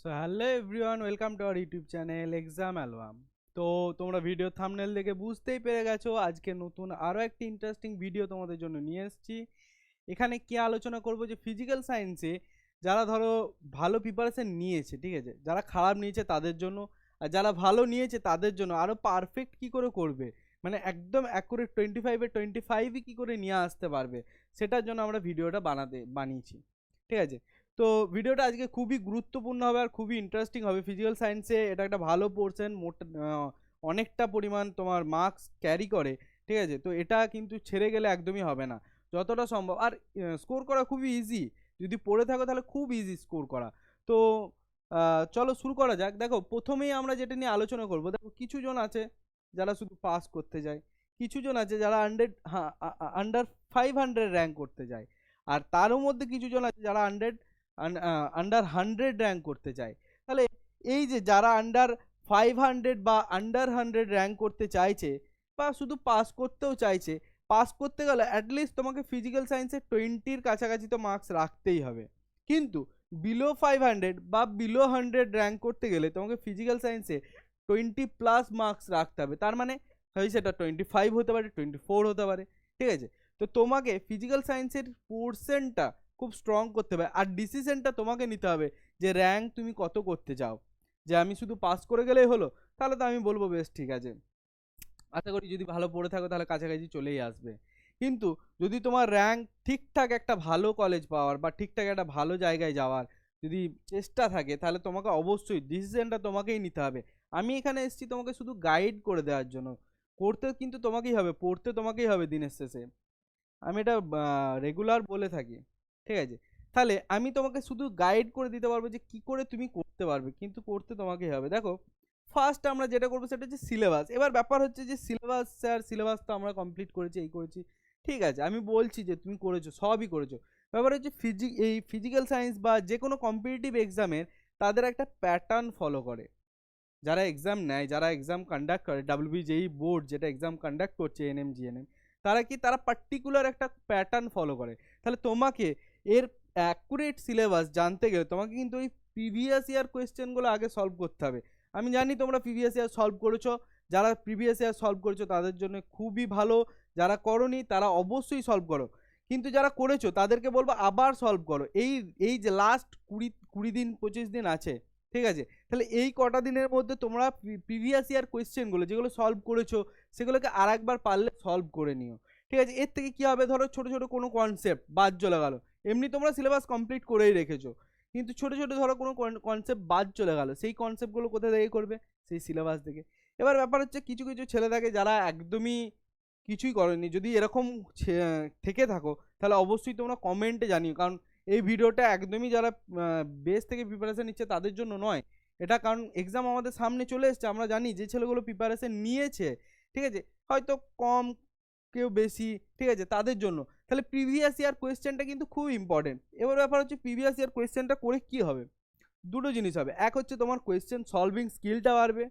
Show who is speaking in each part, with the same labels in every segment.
Speaker 1: So hello everyone welcome to our YouTube channel exam album তো তোমরা video thumbnail দেখে বুঝতেই পেরে গেছো, আজকে নতুন আরও একটি ইন্টারেস্টিং ভিডিও তোমাদের জন্য নিয়ে এসেছি। এখানে কি আলোচনা করব যে ফিজিক্যাল সায়েন্সে যারা ধরো ভালো প্রিপারেশন নিয়েছে, ঠিক আছে? যারা খারাপ নিয়েছে তাদের জন্য আর যারা ভালো নিয়েছে তাদের জন্য আরও পারফেক্ট কি করে করবে? মানে একদম অ্যাকুরেট টোয়েন্টি ফাইভে টোয়েন্টি ফাইভই কী করে নিয়ে আসতে পারবে? সেটার জন্য আমরা ভিডিওটা বানাতে, বানিয়েছি। ঠিক আছে? তো ভিডিওটা আজকে খুবই গুরুত্বপূর্ণ হবে আর খুবই ইন্টারেস্টিং হবে। ফিজিক্যাল সায়েন্সে এটা একটা ভালো পোর্শন মোট অনেকটা পরিমাণ তোমার মার্কস ক্যারি করে, ঠিক আছে? তো এটা কিন্তু ছেড়ে গেলে একদমই হবে না, যতটা সম্ভব। আর স্কোর করা খুবই ইজি যদি পড়ে থাকো তাহলে খুব ইজি স্কোর করা। তো চলো শুরু করা যাক। দেখো, প্রথমেই আমরা যেটা নিয়ে আলোচনা করব, দেখো কিছু জন আছে যারা শুধু পাস করতে যায় কিছু জন আছে যারা হান্ড্রেড হ্যাঁ আন্ডার ফাইভ হান্ড্রেড র্যাঙ্ক করতে যায়, আর তারও মধ্যে কিছু জন আছে যারা হান্ড্রেড আন্ডার হান্ড্রেড র্যাঙ্ক করতে চায়। তাহলে এই যে যারা আন্ডার ফাইভ হান্ড্রেড বা আন্ডার হান্ড্রেড র্যাঙ্ক করতে চাইছে বা শুধু পাস করতেও চাইছে পাস করতে গেলে অ্যাটলিস্ট তোমাকে ফিজিক্যাল সায়েন্সে টোয়েন্টির কাছাকাছি তো মার্কস রাখতেই হবে। কিন্তু বিলো ফাইভ হান্ড্রেড বা বিলো হান্ড্রেড র্যাঙ্ক করতে গেলে তোমাকে ফিজিক্যাল সায়েন্সে টোয়েন্টি প্লাস মার্কস রাখতে হবে। তার মানে হয় সেটা টোয়েন্টি ফাইভ হতে পারে টোয়েন্টি ফোর হতে পারে। ঠিক আছে? তো তোমাকে ফিজিক্যাল সায়েন্সের পোর্শনটা খুব স্ট্রং করতে হবে। আর ডিসিশনটা তোমাকে নিতে হবে যে র্যাঙ্ক তুমি কত করতে চাও। যে আমি শুধু পাস করে গেলেই হলো, তাহলে তো আমি বলব, বেশ, ঠিক আছে। আশা করি যদি ভালো পড়ে থাকো, তাহলে কাছাকাছি চলেই আসবে। কিন্তু যদি তোমার র্যাঙ্ক ঠিকঠাক একটা ভালো কলেজ পাওয়ার বা ঠিকঠাক একটা ভালো জায়গায় যাওয়ার যদি চেষ্টা থাকে, তাহলে তোমাকে অবশ্যই ডিসিশনটা তোমাকেই নিতে হবে। আমি এখানে এসেছি তোমাকে শুধু গাইড করে দেওয়ার জন্য। করতে কিন্তু তোমাকেই হবে, পড়তে তোমাকেই হবে দিনের শেষে। আমি এটা রেগুলার বলে থাকি। ঠিক আছে? তাহলে আমি তোমাকে শুধু গাইড করে দিতে পারব যে কি করে তুমি করতে পারবে, কিন্তু করতে তোমাকেই হবে। দেখো ফার্স্ট আমরা যেটা করব সেটা হচ্ছে সিলেবাস এবার ব্যাপার হচ্ছে যে সিলেবাস স্যার সিলেবাস তো আমরা কমপ্লিট করেছি, এই করেছি। ঠিক আছে, আমি বলছি যে তুমি করেছ, সবই করেছ। ব্যাপার হচ্ছে ফিজি এই ফিজিক্যাল সায়েন্স বা যে কোনো কম্পিটিটিভ এক্সামের তাদের একটা প্যাটার্ন ফলো করে। যারা এক্সাম নেয়, যারা এক্সাম কন্ডাক্ট করে ডাব্লিউবিজেই বোর্ড যেটা এক্সাম কন্ডাক্ট করছে এনএম জিএনএম তারা কি, তারা পার্টিকুলার একটা প্যাটার্ন ফলো করে। তাহলে তোমাকে এর অ্যাকুরেট সিলেবাস জানতে গেলে তোমাকে কিন্তু ওই প্রিভিয়াস ইয়ার কোয়েশ্চেনগুলো আগে সলভ করতে হবে। আমি জানি তোমরা প্রিভিয়াস ইয়ার সলভ করেছ, যারা প্রিভিয়াস ইয়ার সলভ করেছ তাদের জন্য খুবই ভালো, যারা করনি তারা অবশ্যই সলভ করো। কিন্তু যারা করেছ তাদেরকে বলব আবার সলভ করো। এই এই যে লাস্ট কুড়ি কুড়ি দিন, পঁচিশ দিন আছে, ঠিক আছে? তাহলে এই কটা দিনের মধ্যে তোমরা প্রিভিয়াস ইয়ার কোয়েশ্চেনগুলো যেগুলো সলভ করেছ, সেগুলোকে আর একবার পারলে সলভ করে নিও। ঠিক আছে? এর থেকে কী হবে? ধরো ছোটো ছোটো কোনো কনসেপ্ট বাদ চলে গেলো। এমনি তোমরা সিলেবাস কমপ্লিট করেই রেখেছো। কিন্তু ছোটো ছোটো ধরো কোনো কনসেপ্ট বাদ চলে গেলো, সেই কনসেপ্টগুলো কোথা থেকে করবে? সেই সিলেবাস থেকে। এবার ব্যাপার হচ্ছে কিছু কিছু ছেলে থাকে যারা একদমই কিছুই করেনি, যদি এরকম থেকে থাকো, তাহলে অবশ্যই তোমরা কমেন্টে জানিও। কারণ এই ভিডিওটা একদমই যারা বেস থেকে প্রিপারেশান নিচ্ছে তাদের জন্য নয়। এটা কারণ এক্সাম আমাদের সামনে চলে এসছে, আমরা জানি যে ছেলেগুলো প্রিপারেশান নিয়েছে, ঠিক আছে? হয়তো কম, কেউ বেশি, ঠিক আছে? তাদের জন্য। তাহলে প্রিভিয়াস ইয়ার কোয়েশ্চেনটা কিন্তু খুব ইম্পর্টেন্ট এবার ব্যাপার হচ্ছে প্রিভিয়াস ইয়ার কোয়েশ্চেনটা করে কি হবে? দুটো জিনিস হবে। এক হচ্ছে তোমার কোয়েশ্চেন সলভিং স্কিলটা বাড়বে,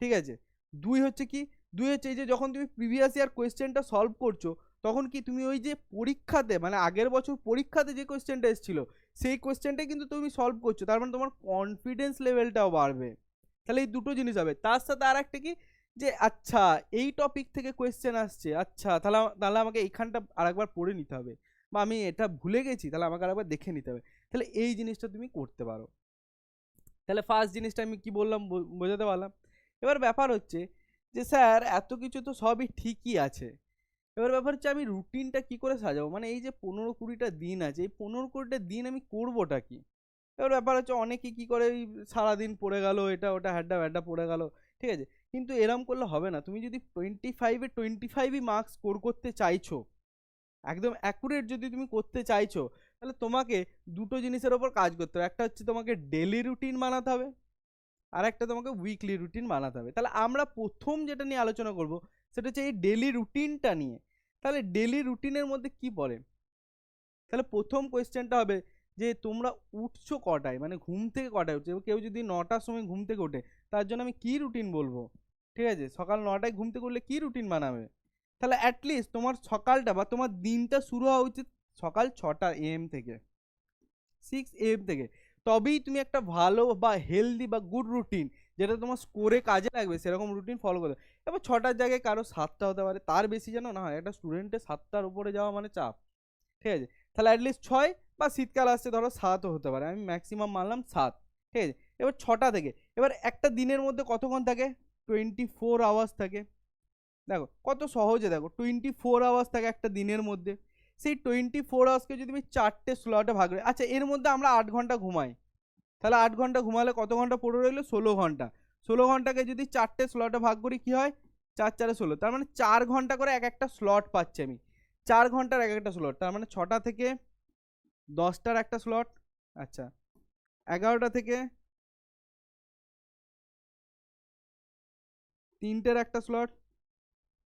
Speaker 1: ঠিক আছে? দুই হচ্ছে কি, দুই হচ্ছে এই যে যখন তুমি প্রিভিয়াস ইয়ার কোয়েশ্চেনটা সলভ করছ, তখন কি তুমি ওই যে পরীক্ষাতে মানে আগের বছর পরীক্ষাতে যে কোয়েশ্চেনটা এসেছিল, সেই কোয়েশ্চেনটাই কিন্তু তুমি সলভ করছ। তার মানে তোমার কনফিডেন্স লেভেলটাও বাড়বে। তাহলে এই দুটো জিনিস হবে। তার সাথে আর একটা কি যে আচ্ছা এই টপিক থেকে কোয়েশ্চেন আসছে আচ্ছা তাহলে তাহলে আমাকে এইখানটা আরেকবার পড়ে নিতে হবে। বা আমি এটা ভুলে গেছি, তাহলে আমাকে আরেকবার দেখে নিতে হবে। তাহলে এই জিনিসটা তুমি করতে পারো। তাহলে ফার্স্ট জিনিসটা আমি কি বললাম বোঝাতে পারলাম? এবার ব্যাপার হচ্ছে যে, স্যার, এত কিছু তো সবই ঠিকই আছে। এবার ব্যাপার হচ্ছে আমি রুটিনটা কি করে সাজাবো? মানে এই যে, পনেরো কুড়িটা দিন আছে, এই পনেরো কুড়িটা দিন আমি করবোটা কি? এবার ব্যাপার হচ্ছে অনেকে কি করে, ওই সারাদিন পড়ে গেল, এটা ওটা হ্যাড্ডা ভ্যাড্ডা পড়ে গেল। ঠিক আছে? কিন্তু এরম করলে হবে না। তুমি যদি টোয়েন্টি ফাইভে টোয়েন্টি ফাইভই মার্কস স্কোর করতে চাইছো, একদম অ্যাকুরেট যদি তুমি করতে চাইছো, তাহলে তোমাকে দুটো জিনিসের ওপর কাজ করতে হবে। একটা হচ্ছে তোমাকে ডেলি রুটিন বানাতে হবে, আর একটা তোমাকে উইকলি রুটিন বানাতে হবে। তাহলে আমরা প্রথম যেটা নিয়ে আলোচনা করব, সেটা হচ্ছে এই ডেলি রুটিনটা নিয়ে। তাহলে ডেলি রুটিনের মধ্যে কি পড়ে? তাহলে প্রথম কোয়েশ্চেনটা হবে যে তোমরা উঠছো কটায়? মানে ঘুম থেকে কটায় উঠছো? কেউ যদি নটার সময় ঘুম থেকে ওঠে, তার জন্য আমি কি রুটিন বলব? ঠিক আছে? সকাল নটায় ঘুম থেকে উঠলে কি রুটিন বানাবে? তাহলে অ্যাটলিস্ট তোমার সকালটা বা তোমার দিনটা শুরু হওয়া উচিত সকাল ছটা এম থেকে। সিক্স এম থেকে। তবেই তুমি একটা ভালো বা হেলদি বা গুড রুটিন যেটা তোমার স্কোরে কাজে লাগবে, সেরকম রুটিন ফলো করতে। এবার ছটার জায়গায় কারও সাতটা হতে পারে, তার বেশি যেন না হয়। একটা স্টুডেন্টের সাতটার উপরে যাওয়া মানে চাপ। ঠিক আছে? তাহলে অ্যাটলিস্ট ছয় বা শীতকাল আসছে, ধরো সাতও হতে পারে। আমি ম্যাক্সিমাম মানলাম সাত। ঠিক আছে? এবার ছটা থেকে। এবার একটা দিনের মধ্যে কতক্ষণ থাকে? টোয়েন্টি ফোর আওয়ার্স থাকে। দেখো, কত সহজে দেখো, টোয়েন্টি ফোর আওয়ার্স থাকে একটা দিনের মধ্যে। সেই টোয়েন্টি ফোর আওয়ার্সকে যদি আমি চারটে স্লটে ভাগ করি আচ্ছা এর মধ্যে আমরা আট ঘণ্টা ঘুমাই। তাহলে আট ঘণ্টা ঘুমালে কত ঘণ্টা পড়ে রইল? ষোলো ঘণ্টা। ষোলো ঘন্টাকে যদি চারটে স্লটে ভাগ করি, কি হয়? চার, চারে ষোলো। তার মানে চার ঘণ্টা করে এক একটা স্লট পাচ্ছি আমি। চার ঘণ্টার এক একটা স্লট তার মানে ছটা থেকে দশটার একটা স্লট আচ্ছা এগারোটা থেকে তিনটের একটা স্লট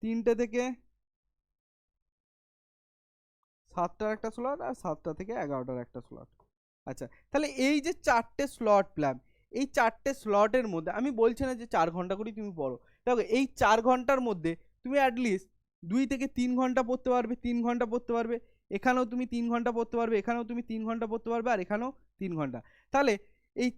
Speaker 1: তিনটে থেকে সাতটার একটা স্লট আর সাতটা থেকে এগারোটার একটা স্লট আচ্ছা তাহলে এই যে চারটে স্লট প্ল্যান এই চারটে স্লটের মধ্যে, আমি বলছি না যে চার ঘণ্টা করেই তুমি পড়ো। দেখো, এই চার ঘণ্টার মধ্যে তুমি অ্যাটলিস্ট দুই থেকে তিন ঘণ্টা পড়তে পারবে, তিন ঘণ্টা পড়তে পারবে, এখানেও তুমি তিন ঘণ্টা পড়তে পারবে, এখানেও তুমি তিন ঘণ্টা পড়তে পারবে, আর এখানেও তিন ঘণ্টা। তাহলে এই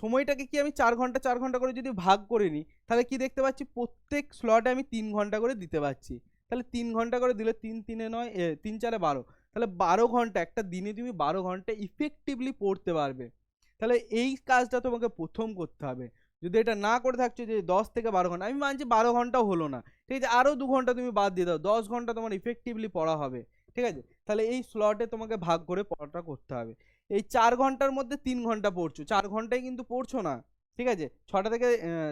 Speaker 1: সময়টাকে কি আমি চার ঘণ্টা চার ঘণ্টা করে যদি ভাগ করে নিই, তাহলে কি দেখতে পাচ্ছি? প্রত্যেক স্লটে আমি তিন ঘণ্টা করে দিতে পারছি। তাহলে তিন ঘণ্টা করে দিলে তিন, তিনে নয় তিন, চারে বারো। তাহলে বারো ঘণ্টা, একটা দিনে তুমি বারো ঘণ্টা ইফেক্টিভলি পড়তে পারবে। তাহলে এই কাজটা তোমাকে প্রথম করতে হবে। যদি এটা না করে থাকছো যে দশ থেকে বারো ঘণ্টা, আমি মানছি বারো ঘন্টাও হলো না। ঠিক আছে, আরও দু ঘণ্টা তুমি বাদ দিয়ে দাও, দশ ঘণ্টা তোমার ইফেক্টিভলি পড়া হবে। ঠিক আছে? তাহলে এই স্লটে তোমাকে ভাগ করে পড়াটা করতে হবে। এই চার ঘণ্টার মধ্যে তিন ঘণ্টা পড়ছো। চার ঘন্টায় কিন্তু পড়ছো না, ঠিক আছে? ছটা থেকে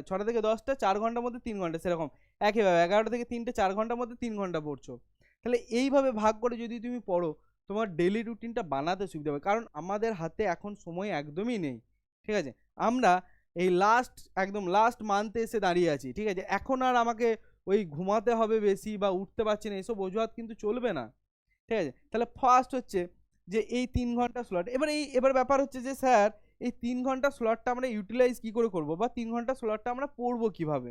Speaker 1: ছটা থেকে দশটা, চার ঘণ্টার মধ্যে তিন ঘণ্টা, সেরকম। একইভাবে এগারোটা থেকে তিনটে, চার ঘণ্টার মধ্যে তিন ঘণ্টা পড়ছো। তাহলে এইভাবে ভাগ করে যদি তুমি পড়ো, তোমার ডেলি রুটিনটা বানাতে সুবিধা হবে। কারণ আমাদের হাতে এখন সময় একদমই নেই, ঠিক আছে? আমরা এই লাস্ট একদম লাস্ট মান্থে এসে দাঁড়িয়ে আছি, ঠিক আছে? এখন আর আমাকে ওই ঘুমাতে হবে বেশি বা উঠতে পারছি না, এসব অজুহাত কিন্তু চলবে না, ঠিক আছে? তাহলে ফার্স্ট হচ্ছে যে এই তিন ঘণ্টা স্লট এবার এই, এবার ব্যাপার হচ্ছে যে স্যার, এই তিন ঘণ্টা স্লটটা আমরা ইউটিলাইজ কী করে করব? বা তিন ঘণ্টা স্লটটা আমরা পড়ব কীভাবে?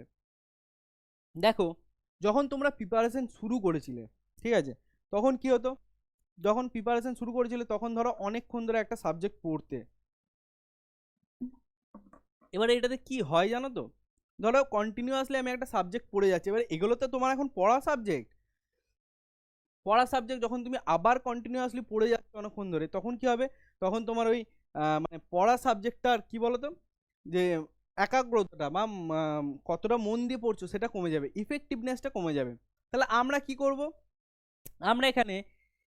Speaker 1: দেখো, যখন তোমরা প্রিপারেশন শুরু করেছিলে, ঠিক আছে? তখন কি হতো? যখন প্রিপারেশন শুরু করেছিলে, তখন ধরো অনেকক্ষণ ধরে একটা সাবজেক্ট পড়তে। এবারে এটাতে কি হয় জানো তো? ধরো কন্টিনিউয়াসলি আমি একটা সাবজেক্ট পড়ে যাচ্ছি, এবার এগুলো তো তোমার এখন পড়া সাবজেক্ট পড়া সাবজেক্ট যখন তুমি আবার কন্টিনিউয়াসলি পড়ে যাচ্ছ অনেকক্ষণ ধরে, তখন কি হবে? তখন তোমার ওই মানে পড়া সাবজেক্টটার কি বলো তো যে একাগ্রতাটা বা কতটা মন দিয়ে পড়ছো সেটা কমে যাবে ইফেক্টিভনেসটা কমে যাবে। তাহলে আমরা কি করব? আমরা এখানে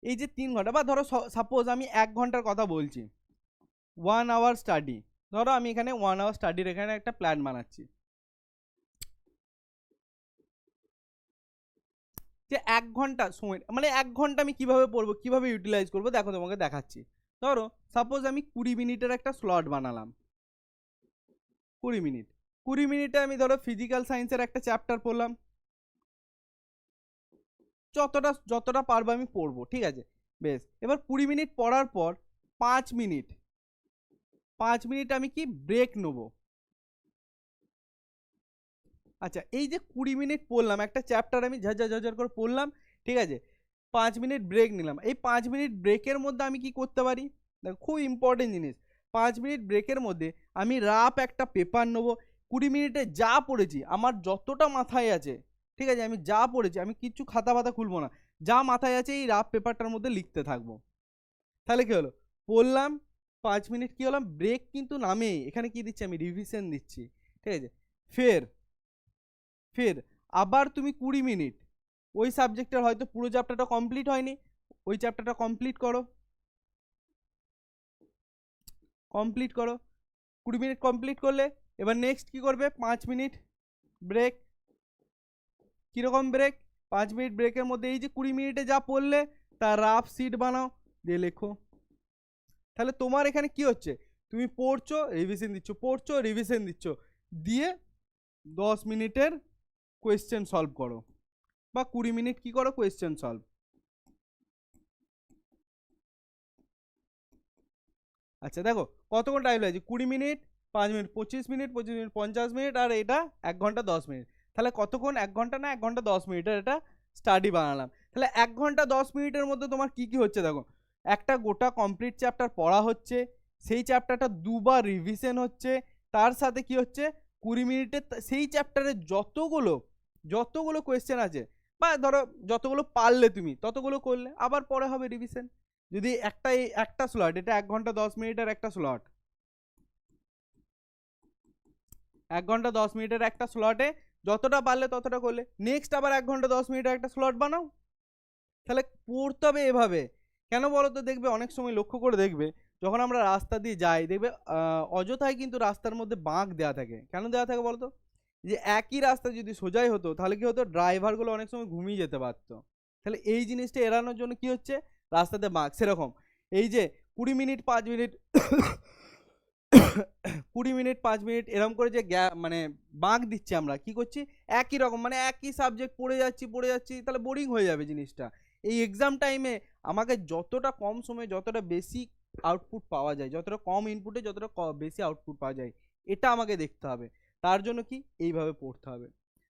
Speaker 1: এই যে তিন ঘণ্টা, বা ধরো সাপোজ আমি এক ঘণ্টার কথা বলছি ওয়ান আওয়ার স্টাডি ধরো আমি এখানে ওয়ান আওয়ার স্টাডির এখানে একটা প্ল্যান বানাচ্ছি। যে এক ঘণ্টা সময় মানে এক ঘণ্টা আমি কীভাবে পড়ব, কীভাবে ইউটিলাইজ করব, দেখো তোমাকে দেখাচ্ছি। ধরো সাপোজ আমি কুড়ি মিনিটের একটা স্লট বানালাম। কুড়ি মিনিট। কুড়ি মিনিটে আমি ধরো ফিজিক্যাল সায়েন্সের একটা চ্যাপ্টার পড়লাম। যতটা যতটা পারব আমি পড়ব, ঠিক আছে? বেশ, এবার কুড়ি মিনিট পড়ার পর পাঁচ মিনিট পাঁচ মিনিট আমি কি ব্রেক নেব? আচ্ছা এই যে কুড়ি মিনিট পড়লাম, একটা চ্যাপ্টার আমি ঝাঝা ঝাঝার করে পড়লাম, ঠিক আছে? পাঁচ মিনিট ব্রেক নিলাম। এই পাঁচ মিনিট ব্রেকের মধ্যে আমি কি করতে পারি? দেখো, খুব ইম্পর্টেন্ট জিনিস। পাঁচ মিনিট ব্রেকের মধ্যে আমি রাপ একটা পেপার নেব। কুড়ি মিনিটে যা পড়েছি, আমার যতটা মাথায় আছে, ঠিক আছে? আমি যা পড়েছি, আমি কিচ্ছু খাতা ফাতা খুলবো না। যা মাথায় আছে, এই রাপ পেপারটার মধ্যে লিখতে থাকব। তাহলে কী হলো? পড়লাম, পাঁচ মিনিট কি হলাম? ব্রেক কিন্তু নামেই। এখানে কি দিচ্ছি আমি? রিভিশন দিচ্ছি, ঠিক আছে? ফের ফের আবার তুমি কুড়ি মিনিট। ওই সাবজেক্টের হয়তো পুরো চ্যাপ্টারটা কমপ্লিট হয়নি। ওই চ্যাপ্টারটা কমপ্লিট করো। কমপ্লিট করো। কুড়ি মিনিট কমপ্লিট করলে এবার নেক্সট কি করবে? পাঁচ মিনিট ব্রেক। কীরকম ব্রেক? পাঁচ মিনিট ব্রেকের মধ্যে এই যে কুড়ি মিনিটে যা পড়লে তার রাফ সিট বানাও, দিয়ে লেখো। তাহলে তোমার এখানে কি হচ্ছে? তুমি পড়ছো রিভিশন দিচ্ছ, পড়ছো রিভিশন দিচ্ছ। দিয়ে দশ মিনিটের কোয়েশ্চেন সলভ করো। বা কুড়ি মিনিট কি করো? কোয়েশ্চেন সলভ আচ্ছা দেখো কতক্ষণ টাইম লাগছে? কুড়ি মিনিট, পাঁচ মিনিট, পঁচিশ মিনিট পঁচিশ মিনিট, পঞ্চাশ মিনিট আর এটা এক ঘণ্টা দশ মিনিট। তাহলে কতক্ষণ? এক ঘণ্টা না, এক ঘণ্টা দশ মিনিটের এটা স্টাডি বানালাম। তাহলে এক ঘণ্টা দশ মিনিটের মধ্যে তোমার কি কি হচ্ছে দেখো? একটা গোটা কমপ্লিট চ্যাপ্টার পড়া হচ্ছে, সেই চ্যাপ্টারটা দুবার রিভিশন হচ্ছে, তার সাথে কি হচ্ছে? কুড়ি মিনিটে সেই চ্যাপ্টারে যতগুলো যতগুলো কোয়েশ্চেন আছে, বা ধরো যতগুলো পারলে তুমি, ততগুলো করলে, আবার পরে হবে রিভিশন যদি একটা একটা স্লট এটা এক ঘণ্টা দশ মিনিটের একটা স্লট এক ঘণ্টা দশ মিনিটের একটা স্লটে যতটা পারলে ততটা করলে। নেক্সট আবার এক ঘণ্টা দশ মিনিটের একটা স্লট বানাও। তাহলে পড়তে হবে এভাবে। কেন বলো তো দেখবে অনেক সময় লক্ষ্য করে দেখবে, যখন আমরা রাস্তা দিয়ে যাই, দেখবে অযথায় কিন্তু রাস্তার মধ্যে বাঁক দেওয়া থাকে। কেন দেওয়া থাকে বলো তো যে একই রাস্তা যদি সোজাই হতো, তাহলে কি হতো? ড্রাইভারগুলো অনেক সময় ঘুমিয়ে যেতে পারতো। তাহলে এই জিনিসটা এড়ানোর জন্য কি হচ্ছে? রাস্তাতে বাঁক। সেরকম। এই যে কুড়ি মিনিট, পাঁচ মিনিট কুড়ি মিনিট, পাঁচ মিনিট এরকম করে যে গ্যা মানে বাঁক দিচ্ছি আমরা, কি করছি? একই রকম মানে একই সাবজেক্ট পড়ে যাচ্ছি পড়ে যাচ্ছি, তাহলে বোরিং হয়ে যাবে জিনিসটা। এই এক্সাম টাইমে আমাকে যতটা কম সময়ে যতটা বেশি আউটপুট পাওয়া যায়, যতটা কম ইনপুটে যতটা বেশি আউটপুট পাওয়া যায়, এটা আমাকে দেখতে হবে। তার জন্য কি এইভাবে পড়তে হবে।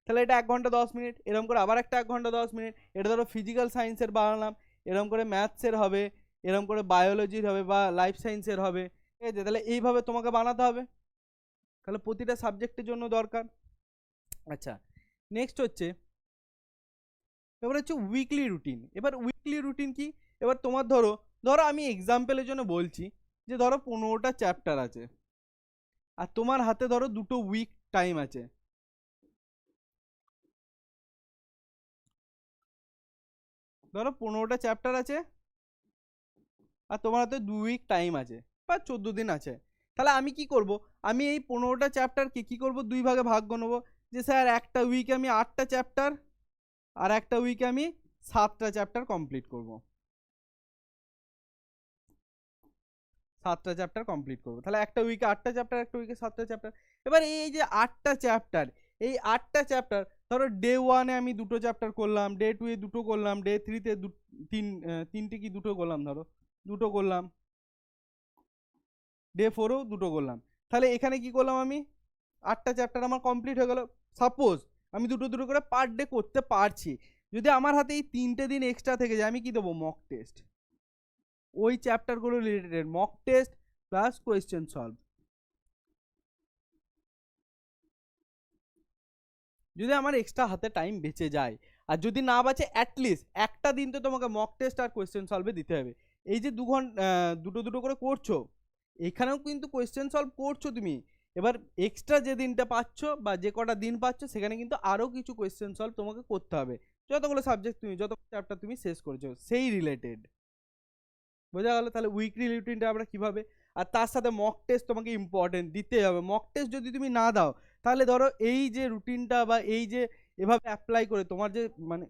Speaker 1: তাহলে এটা এক ঘণ্টা দশ মিনিট, এরকম করে আবার একটা এক ঘণ্টা দশ মিনিট, এটা ধরো ফিজিক্যাল সায়েন্সের বানালাম, এরকম করে ম্যাথসের হবে, এরকম করে বায়োলজির হবে বা লাইফ সায়েন্সের হবে, ঠিক আছে? তাহলে এইভাবে তোমাকে বানাতে হবে। তাহলে প্রতিটা সাবজেক্টের জন্য দরকার। আচ্ছা নেক্সট হচ্ছে, এবার হচ্ছে উইকলি রুটিন এবার উইকলি রুটিন কি? এবার তোমার ধরো ধরো আমি এক্সাম্পলের জন্য বলছি যে ধরো পনেরোটা চ্যাপ্টার আছে, আর তোমার হাতে ধরো দুটো উইক টাইম আছে। ধরো পনেরোটা চ্যাপ্টার আছে। আর তোমার হাতে দু উইক টাইম আছে বা চোদ্দ দিন আছে। তাহলে আমি কি করব? আমি এই পনেরোটা চ্যাপ্টারকে কি করব? দুই ভাগে ভাগ করে নেব। যে স্যার একটা উইকে আমি আটটা চ্যাপ্টার আর একটা উইকে আমি সাতটা চ্যাপ্টার কমপ্লিট করব। সাতটা চ্যাপ্টার কমপ্লিট করব। তাহলে একটা উইকে আটটা চ্যাপ্টার, একটা উইকে সাতটা চ্যাপ্টার। এবার এই যে আটটা চ্যাপ্টার এই আটটা চ্যাপ্টার ধরো ডে ওয়ানে আমি দুটো চ্যাপ্টার করলাম ডে টুয়ে দুটো করলাম ডে থ্রিতে দু, তিন তিনটে কি দুটো করলাম ধরো? দুটো করলাম। ডে ফোরেও দুটো করলাম। তাহলে এখানে কি করলাম আমি? আটটা চ্যাপ্টার আমার কমপ্লিট হয়ে গেল। সাপোজ আমি দুটো দুটো করে পার ডে করতে পারছি। যদি আমার হাতে এই তিনটে দিন এক্সট্রা থেকে যায়, আমি কি দেবো? মক টেস্ট ওই চ্যাপ্টারগুলো related mock test plus question solve যদি আমার এক্সট্রা হাতে টাইম বেঁচে যায়। আর যদি না বাঁচে অ্যাটলিস্ট একটা দিন তো তোমাকে মক টেস্ট আর কোয়েশ্চেন সলভে দিতে হবে। এই যে দু ঘণ্টা দুটো দুটো করে করছ, এখানেও কিন্তু কোয়েশ্চেন সলভ করছ তুমি। এবার এক্সট্রা যে দিনটা পাচ্ছ বা যে কটা দিন পাচ্ছ, সেখানে কিন্তু আরও কিছু কোয়েশ্চেন সলভ তোমাকে করতে হবে। যতগুলো সাবজেক্ট তুমি, যত চ্যাপ্টার তুমি শেষ করেছ, সেই রিলেটেড বোঝা গেল? তাহলে উইকলি রুটিনটা আমরা কীভাবে? আর তার সাথে মক টেস্ট তোমাকে ইম্পর্টেন্ট দিতে হবে। মক টেস্ট যদি তুমি না দাও তাহলে ধরো এই যে রুটিনটা বা এই যে এভাবে অ্যাপ্লাই করে তোমার যে মানে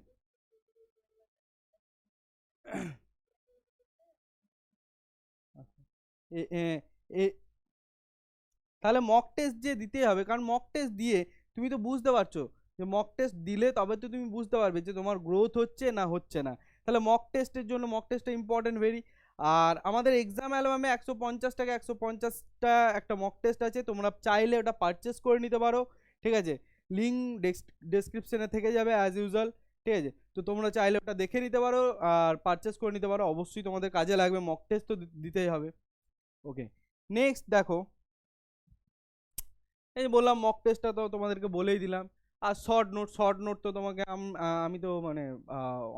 Speaker 1: তাহলে মক টেস্ট যে দিতেই হবে, কারণ মক টেস্ট দিয়ে তুমি তো বুঝতে পারছ যে মক টেস্ট দিলে তবে তো তুমি বুঝতে পারবে যে তোমার গ্রোথ হচ্ছে না হচ্ছে না। তাহলে মক টেস্টের জন্য মক টেস্টটা ইম্পর্টেন্ট ভেরি আর আমাদের এক্সাম অ্যালবামে একশো পঞ্চাশ টাকা একশো পঞ্চাশটা একটা মক টেস্ট আছে, তোমরা চাইলে ওটা পারচেস করে নিতে পারো, ঠিক আছে? লিঙ্ক ডেসক্রিপশনে থেকে যাবে অ্যাজ ইউজুয়াল ঠিক আছে? তো তোমরা চাইলে ওটা দেখে নিতে পারো আর পারচেস করে নিতে পারো, অবশ্যই তোমাদের কাজে লাগবে মক টেস্ট তো দিতেই হবে। ওকে নেক্সট দেখো। এই বললাম মক টেস্টটা তো তোমাদেরকে বলেই দিলাম। আর শর্ট নোট শর্ট নোট তো তোমাকে আমি তো মানে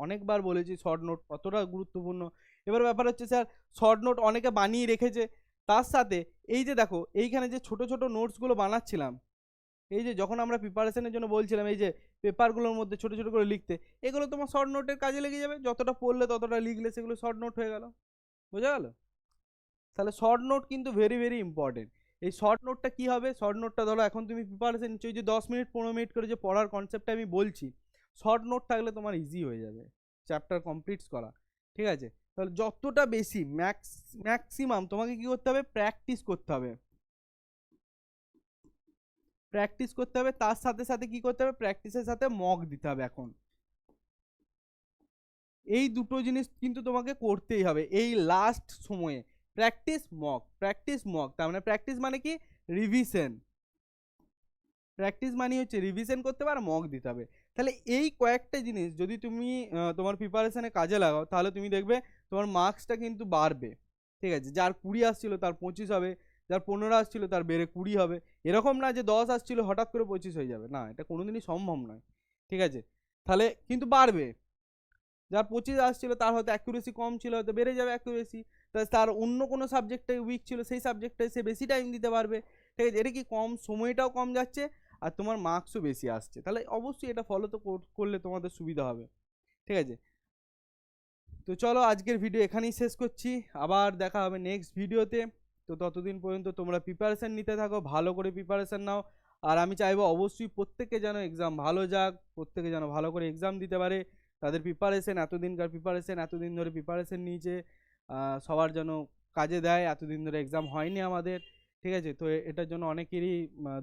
Speaker 1: অনেকবার বলেছি শর্ট নোট কতটা গুরুত্বপূর্ণ এবার ব্যাপার হচ্ছে স্যার শর্ট নোট অনেকে বানিয়ে রেখেছে। তার সাথে এই যে দেখো, এইখানে যে ছোট ছোট নোটসগুলো বানাচ্ছিলাম, এই যে যখন আমরা প্রিপারেশনের জন্য বলছিলাম, এই যে পেপারগুলোর মধ্যে ছোট ছোট করে লিখতে, এগুলো তোমার শর্ট নোটের কাজে লেগে যাবে। যতটা পড়লে ততটা লিখলে সেগুলো শর্ট নোট হয়ে গেল। বোঝা গেল? তাহলে শর্ট নোট কিন্তু ভেরি ভেরি ইম্পর্টেন্ট এই শর্ট নোটটা কী হবে? শর্ট নোটটা ধরো এখন তুমি প্রিপারেশন নিচ্ছ যে দশ মিনিট, পনেরো মিনিট করে যে পড়ার কনসেপ্টটা আমি বলছি শর্ট নোট থাকলে তোমার ইজি হয়ে যাবে। চ্যাপ্টার কমপ্লিটস করা, ঠিক আছে? তাহলে যতটা বেশি ম্যাক্স, ম্যাক্সিমাম তোমাকে কি করতে হবে? প্র্যাকটিস করতে হবে। প্র্যাকটিস করতে হবে, তার সাথে সাথে কি করতে হবে? প্র্যাকটিসের সাথে মক দিতে হবে এখন। এই দুটো জিনিস কিন্তু তোমাকে করতেই হবে, এই লাস্ট সময়ে। প্র্যাকটিস, মক প্র্যাকটিস, মক, তার মানে প্র্যাকটিস মানে কি? রিভিশন প্র্যাকটিস মানে হচ্ছে রিভিশন করতে হবে আর মক দিতে হবে। তাহলে এই কয়েকটা জিনিস যদি তুমি তোমার প্রিপারেশনে কাজে লাগাও, তাহলে তুমি দেখবে তোমার মার্কসটা কিন্তু বাড়বে, ঠিক আছে? যার কুড়ি আসছিল তার পঁচিশ হবে, যার পনেরো আসছিল তার বেড়ে কুড়ি হবে। এরকম না যে দশ আসছিল হঠাৎ করে পঁচিশ হয়ে যাবে, না, এটা কোনোদিনই সম্ভব নয়, ঠিক আছে? তাহলে কিন্তু বাড়বে। যার পঁচিশ আসছিল তার হয়তো অ্যাকুরেসি কম ছিল, হয়তো বেড়ে যাবে অ্যাকুরেসি তার অন্য কোনো সাবজেক্টে উইক ছিল, সেই সাবজেক্টে সে বেশি টাইম দিতে পারবে, ঠিক আছে? এটা কি কম? সময়টাও কম যাচ্ছে, আর তোমার মার্কসও বেশি আসছে। তাহলে অবশ্যই এটা ফলো তো কর- করলে তোমাদের সুবিধা হবে, ঠিক আছে? তো চলো আজকের ভিডিও এখানেই শেষ করছি। আবার দেখা হবে নেক্সট ভিডিওতে তো। ততদিন পর্যন্ত তোমরা প্রিপারেশান নিতে থাকো, ভালো করে প্রিপারেশান নাও। আর আমি চাইব অবশ্যই প্রত্যেকে যেন এক্সাম ভালো যাক, প্রত্যেকে যেন ভালো করে এক্সাম দিতে পারে। তাদের প্রিপারেশন এতদিনকার প্রিপারেশন এতদিন ধরে প্রিপারেশন নিয়েছে সবার যেন কাজে দেয়। এতদিন ধরে এক্সাম হয়নি আমাদের, ঠিক আছে? তো এটার জন্য অনেকেরই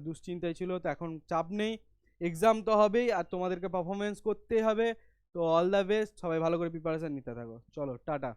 Speaker 1: দুশ্চিন্তায় ছিল। তো এখন চাপ নেই। এক্সাম তো হবেই, আর তোমাদেরকে পারফরমেন্স করতেই হবে। তো অল দ্য বেস্ট সবাই ভালো করে প্রিপারেশান নিতে থাকো। চলো টাটা।